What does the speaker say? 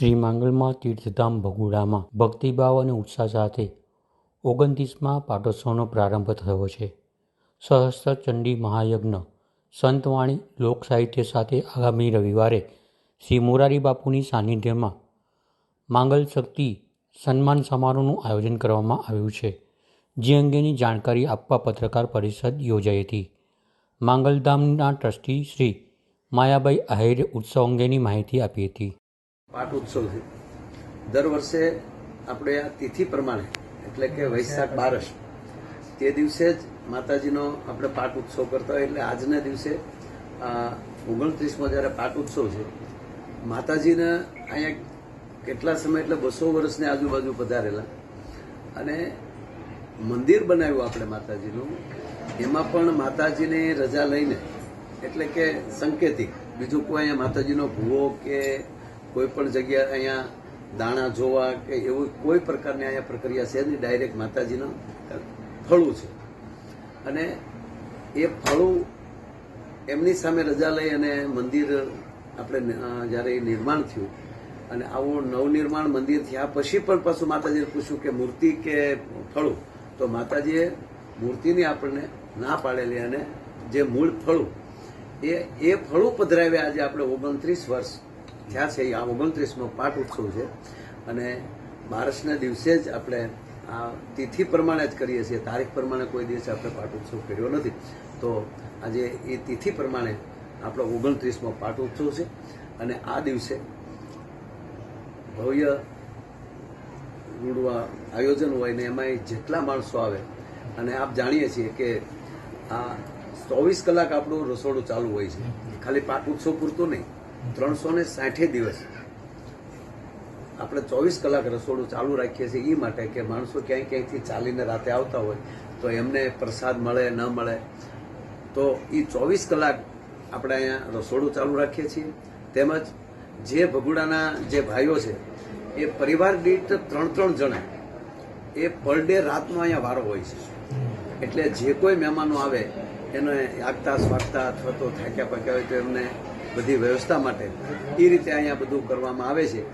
શ્રી માંગલમાં તીર્થધામ ભગુડામાં ભક્તિભાવ અને ઉત્સાહ સાથે ઓગણત્રીસમાં પાટોત્સવનો પ્રારંભ થયો છે. સહસ્ત્ર ચંડી મહાયજ્ઞ, સંતવાણી લોક સાહિત્ય સાથે આગામી રવિવારે શ્રી મોરારી બાપુની સાનિધ્યમાં માંગલ શક્તિ સન્માન સમારોહનું આયોજન કરવામાં આવ્યું છે. જે અંગેની જાણકારી આપવા પત્રકાર પરિષદ યોજાઈ હતી. માંગલધામના ટ્રસ્ટી શ્રી માયાબાઈ આહિરે ઉત્સવ અંગેની માહિતી આપી હતી. પાટ ઉત્સવ છે દર વર્ષે આપણે આ તિથિ પ્રમાણે એટલે કે વૈશાખ બારસ તે દિવસે જ માતાજીનો આપણે પાટ ઉત્સવ કરતા હોય એટલે આજના દિવસે ઓગણત્રીસમાં જ્યારે પાટ ઉત્સવ છે માતાજીને અહીંયા કેટલા સમય એટલે બસો વર્ષની આજુબાજુ પધારેલા. અને મંદિર બનાવ્યું આપણે માતાજીનું એમાં પણ માતાજીની રજા લઈને એટલે કે સંકેતિક બીજું કોઈ અહીંયા માતાજીનો ભૂવો કે કોઈ પણ જગ્યાએ અહીંયા દાણા જોવા કે એવું કોઈ પ્રકારની અહીંયા પ્રક્રિયા છે નહીં. ડાયરેક્ટ માતાજીનું ફળું છે. અને એ ફળું એમની સામે રજા લઈ અને મંદિર આપણે જ્યારે એ નિર્માણ થયું અને આવું નવનિર્માણ મંદિર થયા પછી પણ પાછું માતાજીને પૂછ્યું કે મૂર્તિ કે ફળું? તો માતાજીએ મૂર્તિની આપણને ના પાડેલી અને જે મૂળ ફળું, એ એ ફળું પધરાવ્યા આજે આપણે ઓગણત્રીસ વર્ષ થયા છે. આ ઓગણત્રીસમો પાઠ ઉત્સવ છે. અને બારસના દિવસે જ આપણે આ તિથિ પ્રમાણે જ કરીએ છીએ. તારીખ પ્રમાણે કોઈ દિવસે આપણે પાઠ ઉત્સવ કર્યો નથી. તો આજે એ તિથિ પ્રમાણે આપણો ઓગણત્રીસમો પાઠ ઉત્સવ છે. અને આ દિવસે ભવ્ય રૂડવા આયોજન હોય ને એમાં જેટલા માણસો આવે, અને આપ જાણીએ છીએ કે આ ચોવીસ કલાક આપણું રસોડું ચાલુ હોય છે. ખાલી પાટ ઉત્સવ પૂરતું નહીં. ત્રણસો ને સાઠે દિવસ. આપણે ચોવીસ કલાક રસોડું ચાલુ રાખીએ છીએ એ માટે કે માણસો ક્યાંય ક્યાંયથી ચાલીને રાતે આવતા હોય તો એમને પ્રસાદ મળે, ન મળે. તો એ ચોવીસ કલાક આપણે અહીંયા રસોડું ચાલુ રાખીએ છીએ. તેમજ જે ભગુડાના જે ભાઈઓ છે, એ પરિવાર દીઠ ત્રણ ત્રણ જણા એ પર ડે રાતનો અહીંયા વારો હોય છે. એટલે જે કોઈ મહેમાનો આવે, એને આગતા સ્વાગતા અથવા તો થાક્યા પાક્યા હોય તો એમને બધી વ્યવસ્થા માટે. એ રીતે અહીંયા બધું કરવામાં આવે છે.